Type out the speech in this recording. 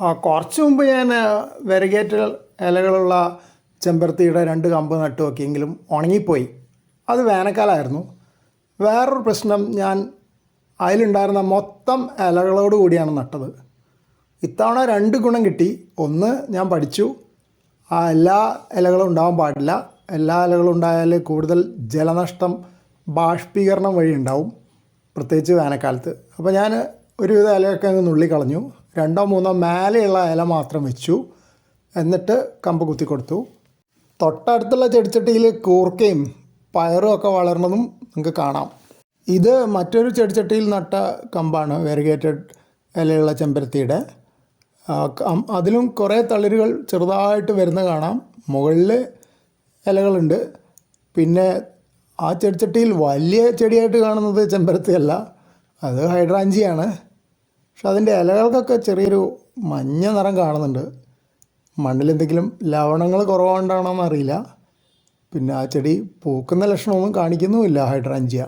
കുറച്ച് മുമ്പ് ഞാൻ വെരഗേറ്റ് ഇലകളുള്ള ചെമ്പരത്തിയുടെ രണ്ട് കമ്പ് നട്ടു നോക്കിയെങ്കിലും ഉണങ്ങിപ്പോയി. അത് വേനൽക്കാലമായിരുന്നു. വേറൊരു പ്രശ്നം ഞാൻ അതിലുണ്ടായിരുന്ന മൊത്തം ഇലകളോട് കൂടിയാണ് നട്ടത്. ഇത്തവണ രണ്ട് ഗുണം കിട്ടി. ഒന്ന് ഞാൻ പഠിച്ചു. ആ എല്ലാ ഇലകളും ഉണ്ടാവാൻ പാടില്ല. എല്ലാ ഇലകളും ഉണ്ടായാൽ കൂടുതൽ ജലനഷ്ടം ബാഷ്പീകരണം വഴി ഉണ്ടാവും. പ്രത്യേകിച്ച് വേനൽക്കാലത്ത്. അപ്പോൾ ഞാൻ ഒരുവിധ ഇലയൊക്കെ അങ്ങ് നുള്ളിക്കളഞ്ഞു. രണ്ടോ മൂന്നോ മേലെയുള്ള ഇല മാത്രം വെച്ചു. എന്നിട്ട് കമ്പ് കുത്തി കൊടുത്തു. തൊട്ടടുത്തുള്ള ചെടിച്ചട്ടിയിൽ കൂർക്കയും പയറും ഒക്കെ വളർന്നതും നിങ്ങൾക്ക് കാണാം. ഇത് മറ്റൊരു ചെടിച്ചട്ടിയിൽ നട്ട കമ്പാണ് വെരിഗേറ്റഡ് ഇലയുള്ള ചെമ്പരത്തിയുടെ. അതിലും കുറേ തളിരുകൾ ചെറുതായിട്ട് വരുന്ന കാണാം. മുകളിൽ ഇലകളുണ്ട്. പിന്നെ ആ ചെടിച്ചട്ടിയിൽ വലിയ ചെടിയായിട്ട് കാണുന്നത് ചെമ്പരത്തിയല്ല. അത് ഹൈഡ്രാഞ്ചിയാണ്. പക്ഷെ അതിന്റെ ഇലകൾക്കൊക്കെ ചെറിയൊരു മഞ്ഞ നിറം കാണുന്നുണ്ട്. മണ്ണിലെന്തെങ്കിലും ലവണങ്ങൾ കുറവുകൊണ്ടാണോ എന്നറിയില്ല പിന്നെ ആ ചെടി പൂക്കുന്ന ലക്ഷണമൊന്നും കാണിക്കുന്നുമില്ല ഹൈഡ്രാഞ്ചിയ.